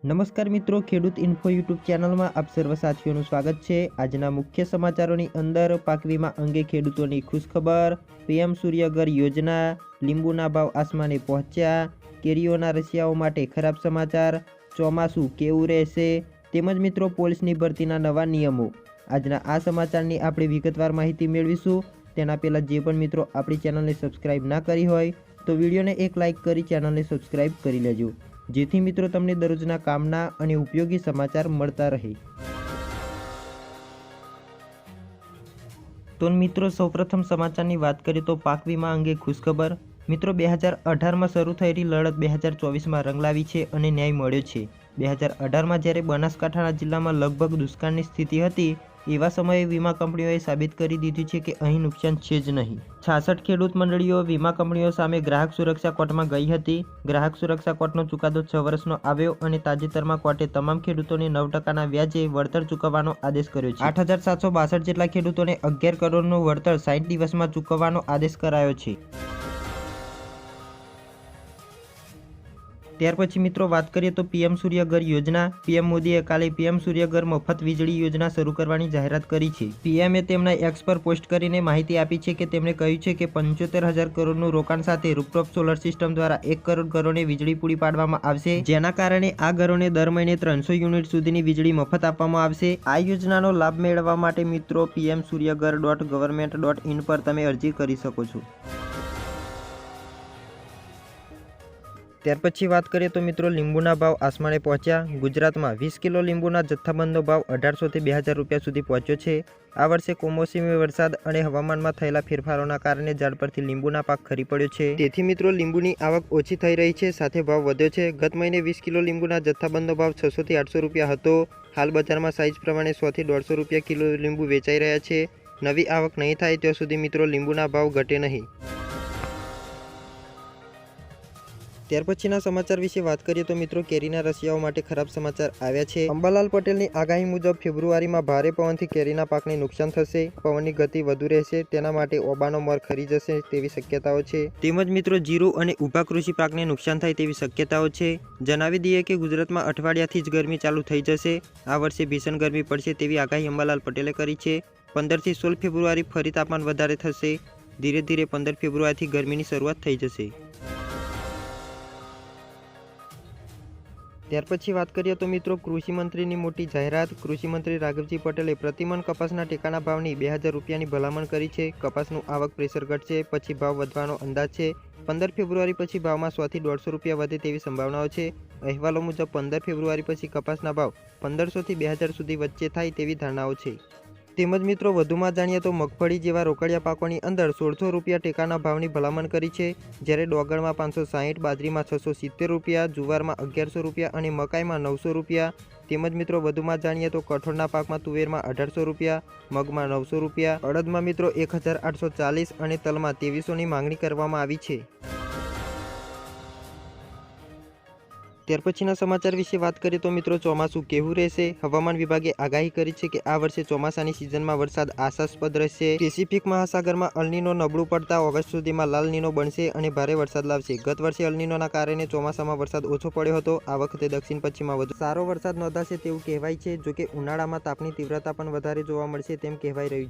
નમસ્કાર મિત્રો, ખેડૂત ઇન્ફો યુટ્યુબ ચેનલમાં આપ સર્વ સાથીઓનું સ્વાગત છે. આજના મુખ્ય સમાચારોની અંદર પાક વીમા અંગે ખેડૂતોની ખુશખબર, પીએમ સૂર્યઘર યોજના, લીંબુના ભાવ આસમાને પહોંચ્યા, કેરીઓના રશિયાઓ માટે ખરાબ સમાચાર, ચોમાસું કેવું રહેશે, તેમજ મિત્રો પોલીસની ભરતીના નવા નિયમો. આજના આ સમાચારની આપણે વિગતવાર માહિતી મેળવીશું. તેના પહેલાં જે પણ મિત્રો આપણી ચેનલને સબસ્ક્રાઇબ ના કરી હોય, તો વિડીયોને એક લાઇક કરી ચેનલને સબસ્ક્રાઇબ કરી લેજો. જેથી મિત્રો તમને દરરોજના કામના અને ઉપયોગી સમાચાર મળતા રહે. તો મિત્રો, સૌપ્રથમ સમાચારની વાત કરીએ તો પાક વીમા અંગે ખુશખબર. મિત્રો, બે હજાર અઢારમાં શરૂ થયેલી લડત બે હજાર ચોવીસમાં રંગ લાવી છે અને ન્યાય મળ્યો છે. બે હજાર અઢારમાં જ્યારે બનાસકાંઠાના જિલ્લામાં લગભગ દુષ્કાળની સ્થિતિ હતી એવા સમયે વીમા કંપનીઓએ સાબિત કરી દીધું છે કે અહીં નુકસાન છે જ નહીં. છાસઠ ખેડૂત મંડળીઓ વીમા કંપનીઓ સામે ગ્રાહક સુરક્ષા કોર્ટમાં ગઈ હતી. ગ્રાહક સુરક્ષા કોર્ટનો ચુકાદો છ વર્ષનો આવ્યો અને તાજેતરમાં કોર્ટે તમામ ખેડૂતોને નવ ટકાના વ્યાજે વળતર ચૂકવવાનો આદેશ કર્યો છે. આઠ હજાર સાતસો બાસઠ જેટલા ખેડૂતોને અગિયાર કરોડનું વળતર સાઠ દિવસમાં ચૂકવવાનો આદેશ કરાયો છે. ત્યાર પછી મિત્રો વાત કરીએ તો પીએમ સૂર્યઘર યોજના. પીએમ મોદીએ કાલે પીએમ સૂર્યઘર મફત વીજળી યોજના શરૂ કરવાની જાહેરાત કરી છે. પીએમએ તેમના એક્સ પર પોસ્ટ કરીને માહિતી આપી છે કે તેમણે કહ્યું છે કે પંચોતેર હજાર કરોડનું રોકાણ સાથે રૂપટોપ સોલર સિસ્ટમ દ્વારા એક કરોડ ઘરોને વીજળી પૂરી પાડવામાં આવશે. જેના કારણે આ ઘરોને દર મહિને ત્રણસો યુનિટ સુધીની વીજળી મફત આપવામાં આવશે. આ યોજનાનો લાભ મેળવવા માટે મિત્રો, PM Suryaghar dot government dot in પર તમે અરજી કરી શકો છો. ત્યાર પછી વાત કરીએ તો મિત્રો લીંબુના ભાવ આસમાને પહોંચ્યા. ગુજરાતમાં વીસ કિલો લીંબુના જથ્થાબંધનો ભાવ અઢારસોથી બે હજાર રૂપિયા સુધી પહોંચ્યો છે. આ વર્ષે કોમોસમી વરસાદ અને હવામાનમાં થયેલા ફેરફારોના કારણે ઝાડ પરથી લીંબુના પાક ખરી પડ્યો છે. તેથી મિત્રો લીંબુની આવક ઓછી થઈ રહી છે, સાથે ભાવ વધ્યો છે. ગત મહિને વીસ કિલો લીંબુના જથ્થાબંધનો ભાવ છસોથી આઠસો રૂપિયા હતો. હાલ બજારમાં સાઇઝ પ્રમાણે સોથી દોઢસો રૂપિયા કિલો લીંબુ વેચાઈ રહ્યા છે. નવી આવક નહીં થાય ત્યાં સુધી મિત્રો લીંબુના ભાવ ઘટે નહીં. ત્યાર પછીના સમાચાર વિશે વાત કરીએ તો મિત્રો કેરીના રશિયાઓ માટે ખરાબ સમાચાર આવ્યા છે. અંબાલાલ પટેલની આગાહી મુજબ ફેબ્રુઆરીમાં ભારે પવનથી કેરીના પાકને નુકસાન થશે, પવનની ગતિ વધુ રહેશે, તેના માટે ઓબાનો મર ખરી જશે તેવી શક્યતાઓ છે. તેમજ મિત્રો જીરું અને ઊભા કૃષિ પાકને નુકસાન થાય તેવી શક્યતાઓ છે. જણાવી દઈએ કે ગુજરાતમાં અઠવાડિયાથી જ ગરમી ચાલુ થઈ જશે. આ વર્ષે ભીષણ ગરમી પડશે તેવી આગાહી અંબાલાલ પટેલે કરી છે. પંદરથી સોળ ફેબ્રુઆરી ફરી તાપમાન વધારે થશે. ધીરે ધીરે પંદર ફેબ્રુઆરીથી ગરમીની શરૂઆત થઈ જશે. ત્યાર પછી વાત કરીએ તો મિત્રો કૃષિમંત્રીની મોટી જાહેરાત. કૃષિમંત્રી રાઘવજી પટેલે પ્રતિમણ કપાસના ટેકાના ભાવની બે હજાર રૂપિયાની ભલામણ કરી છે. કપાસનું આવક પ્રેશર ઘટશે, પછી ભાવ વધવાનો અંદાજ છે. પંદર ફેબ્રુઆરી પછી ભાવમાં સોથી દોઢસો રૂપિયા વધે તેવી સંભાવનાઓ છે. અહેવાલો મુજબ પંદર ફેબ્રુઆરી પછી કપાસના ભાવ પંદરસોથી બે હજાર સુધી વચ્ચે થાય તેવી ધારણાઓ છે. તેમજ મિત્રો, વધુમાં જાણીએ તો મગફળી જેવા રોકડિયા પાકોની અંદર સોળસો રૂપિયા ટેકાના ભાવની ભલામણ કરી છે. જ્યારે ડોગરમાં પાંચસો સાહીઠ, બાજરીમાં છસો સિત્તેર રૂપિયા, જુવારમાં અગિયારસો રૂપિયા અને મકાઈમાં નવસો રૂપિયા. તેમજ મિત્રો, વધુમાં જાણીએ તો કઠોળના પાકમાં તુવેરમાં અઢારસો રૂપિયા, મગમાં નવસો રૂપિયા. અડદમાં મિત્રો, એક અને તલમાં ત્રેવીસોની માંગણી કરવામાં આવી છે. ત્યાર પછીના સમાચાર વિશે વાત કરીએ તો મિત્રો ચોમાસું કેવું રહેશે? હવામાન વિભાગે આગાહી કરી છે કે આ વર્ષે ચોમાસાની સિઝનમાં વરસાદ આશાસ્પદ રહેશે. પેસિફિક મહાસાગરમાં અલનીનો નબળું પડતા ઓગસ્ટ સુધીમાં લાલ નીનો બનશે અને ભારે વરસાદ લાવશે. ગત વર્ષે અલનીનોના કારણે ચોમાસામાં વરસાદ ઓછો પડ્યો હતો. આ વખતે દક્ષિણ પશ્ચિમમાં વધુ સારો વરસાદ નોંધાશે તેવું કહેવાય છે. જોકે ઉનાળામાં તાપની તીવ્રતા પણ વધારે જોવા મળશે તેમ કહેવાય રહ્યું છે.